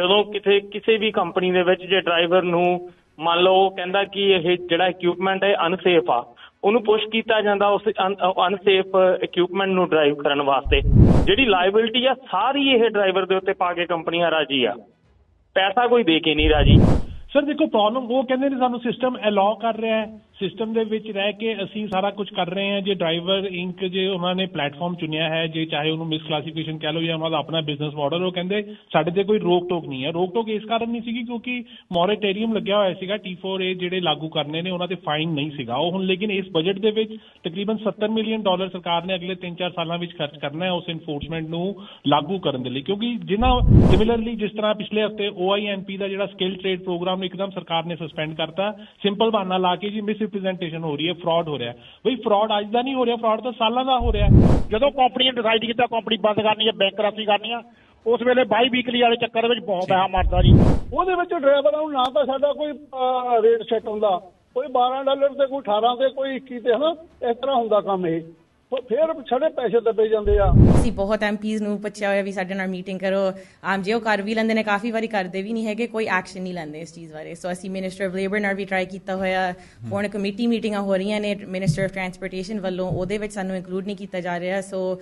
ਜਦੋਂ ਕਿਤੇ ਕਿਸੇ ਵੀ ਕੰਪਨੀ ਦੇ ਵਿੱਚ ਜੇ ਡਰਾਈਵਰ ਨੂੰ ਮੰਨ ਲਓ ਕਹਿੰਦਾ ਕਿ ਇਹ ਜਿਹੜਾ ਇਕਵਿਪਮੈਂਟ ਹੈ ਅਨਸੇਫ ਆ, ਉਹਨੂੰ ਪੁਸ਼ ਕੀਤਾ ਜਾਂਦਾ ਉਸ ਅਨਸੇਫ ਇਕਵਿਪਮੈਂਟ ਨੂੰ ਡਰਾਈਵ ਕਰਨ ਵਾਸਤੇ। ਜਿਹੜੀ ਲਾਇਬਿਲਟੀ ਆ, ਸਾਰੀ ਇਹ ਡਰਾਈਵਰ ਦੇ ਉੱਤੇ ਪਾ ਕੇ ਕੰਪਨੀਆਂ ਰਾਜੀ ਆ। ਪੈਸਾ ਕੋਈ ਦੇ ਕੇ ਨਹੀਂ ਰਾਜੀ। ਸਰ ਦੇਖੋ ਪ੍ਰੋਬਲਮ ਉਹ ਕਹਿੰਦੇ ਨੇ ਸਾਨੂੰ ਸਿਸਟਮ ਅਲਾਉ ਕਰ ਰਿਹਾ ਹੈ। ਸਿਸਟਮ ਦੇ ਵਿੱਚ ਰਹਿ ਕੇ ਅਸੀਂ ਸਾਰਾ ਕੁਝ ਕਰ ਰਹੇ ਹਾਂ। ਜੇ ਡਰਾਈਵਰ ਇੰਕ ਜੇ ਉਹਨਾਂ ਨੇ ਪਲੇਟਫਾਰਮ ਚੁਣਿਆ ਹੈ, ਜੇ ਚਾਹੇ ਉਹਨੂੰ ਮਿਸ ਕਲਾਸੀਫਿਕੇਸ਼ਨ ਕਹਿ ਲਓ ਜਾਂ ਉਹਨਾਂ ਦਾ ਆਪਣਾ ਬਿਜ਼ਨਸ ਮਾਡਲ ਉਹ ਕਹਿੰਦੇ ਸਾਡੇ ਤੇ ਕੋਈ ਰੋਕ ਟੋਕ ਨਹੀਂ ਹੈ। ਰੋਕ ਟੋਕ ਇਸ ਕਾਰਨ ਨਹੀਂ ਸੀਗੀ ਕਿਉਂਕਿ ਮੋਰੇਟੇਰੀਅਮ ਲੱਗਿਆ ਹੋਇਆ ਸੀਗਾ। T4A ਜਿਹੜੇ ਲਾਗੂ ਕਰਨੇ ਨੇ, ਉਹਨਾਂ ਤੇ ਫਾਈਨ ਨਹੀਂ ਸੀਗਾ। ਉਹ ਹੁਣ ਲੇਕਿਨ ਇਸ ਬਜਟ ਦੇ ਵਿੱਚ ਤਕਰੀਬਨ 70 ਮਿਲੀਅਨ ਡਾਲਰ ਸਰਕਾਰ ਨੇ ਅਗਲੇ 3-4 ਸਾਲਾਂ ਵਿੱਚ ਖਰਚ ਕਰਨਾ ਹੈ, ਉਸ ਇਨਫੋਰਸਮੈਂਟ ਨੂੰ ਲਾਗੂ ਕਰਨ ਦੇ ਲਈ। ਕਿਉਂਕਿ ਜਿਨ੍ਹਾਂ ਸਿਮਿਲਰਲੀ ਜਿਸ ਤਰ੍ਹਾਂ ਪਿਛਲੇ ਹਫ਼ਤੇ OIMP ਦਾ ਜਿਹੜਾ ਸਕਿੱਲ ਟ੍ਰੇਡ ਪ੍ਰੋਗਰਾਮ ਇੱਕਦਮ ਸਰਕਾਰ ਨੇ ਸਸਪੈਂਡ ਕਰਤਾ ਸਿੰਪਲ ਬਹਾਨਾ ਲਾ ਕੇ ਜੀ ਮਿਸ ਰਿਪਰੈਜ਼ੈਂਟੇਸ਼ਨ ਹੋ ਰਹੀ ਹੈ ਫਰਾਡ ਹੋ ਰਿਹਾ ਬਈ ਫਰਾਡ ਅੱਜ ਦਾ ਨਹੀਂ ਹੋ ਰਿਹਾ ਫਰਾਡ ਤਾਂ ਸਾਲਾਂ ਦਾ ਹੋ ਰਿਹਾ ਜਦੋਂ ਕੰਪਨੀ ਨੇ ਡਿਸਾਈਡ ਕੀਤਾ ਕੰਪਨੀ ਬੰਦ ਕਰਨੀ ਹੈ ਬੈਂਕਰਪਸੀ ਕਰਨੀ ਆ ਉਸ ਵੇਲੇ ਬਾਈ ਵੀਕਲੀ ਵਾਲੇ ਚੱਕਰ ਵਿੱਚ ਬਹੁਤ ਪੈਸਾ ਮਰਦਾ ਜੀ। ਉਹਦੇ ਵਿੱਚ ਡਰਾਈਵਰਾਂ ਨੂੰ ਨਾ ਤਾਂ ਸਾਡਾ ਕੋਈ ਰੇਟ ਸੈੱਟ ਹੁੰਦਾ। ਕੋਈ 12 ਡਾਲਰ ਤੇ ਕੋਈ 18 ਤੇ ਕੋਈ 21 ਤੇ ਹਨਾ? ਇਸ ਤਰ੍ਹਾਂ ਹੁੰਦਾ ਕੰਮ ਇਹ। ਫਿਰ- ਫਿਰ ਪੈਸੇ ਦੱਬੇ ਜਾਂਦੇ ਆ। ਅਸੀਂ ਬਹੁਤ ਐਮਪੀਜ਼ ਨੂੰ ਪੁੱਛਿਆ ਹੋਇਆ ਵੀ ਸਾਡੇ ਨਾਲ ਮੀਟਿੰਗ ਕਰੋ। ਆਮ ਜੇ ਉਹ ਕਰ ਵੀ ਲੈਂਦੇ ਨੇ, ਕਾਫੀ ਵਾਰੀ ਕਰਦੇ ਵੀ ਨਹੀਂ ਹੈਗੇ, ਕੋਈ ਐਕਸ਼ਨ ਨਹੀਂ ਲੈਂਦੇ ਇਸ ਚੀਜ਼ ਬਾਰੇ। ਸੋ ਅਸੀਂ ਮਿਨਿਸਟਰ ਆਫ ਲੇਬਰ ਨਾਲ ਵੀ ਟਰਾਈ ਕੀਤਾ ਹੋਇਆ। ਹੁਣ ਕਮੇਟੀ ਮੀਟਿੰਗਾਂ ਹੋ ਰਹੀਆਂ ਨੇ ਮਿਨਿਸਟਰ ਆਫ ਟਰਾਂਸਪੋਰਟੇਸ਼ਨ ਵੱਲੋਂ, ਉਹਦੇ ਵਿੱਚ ਸਾਨੂੰ ਇਨਕਲੂਡ ਨਹੀਂ ਕੀਤਾ ਜਾ ਰਿਹਾ। ਸੋ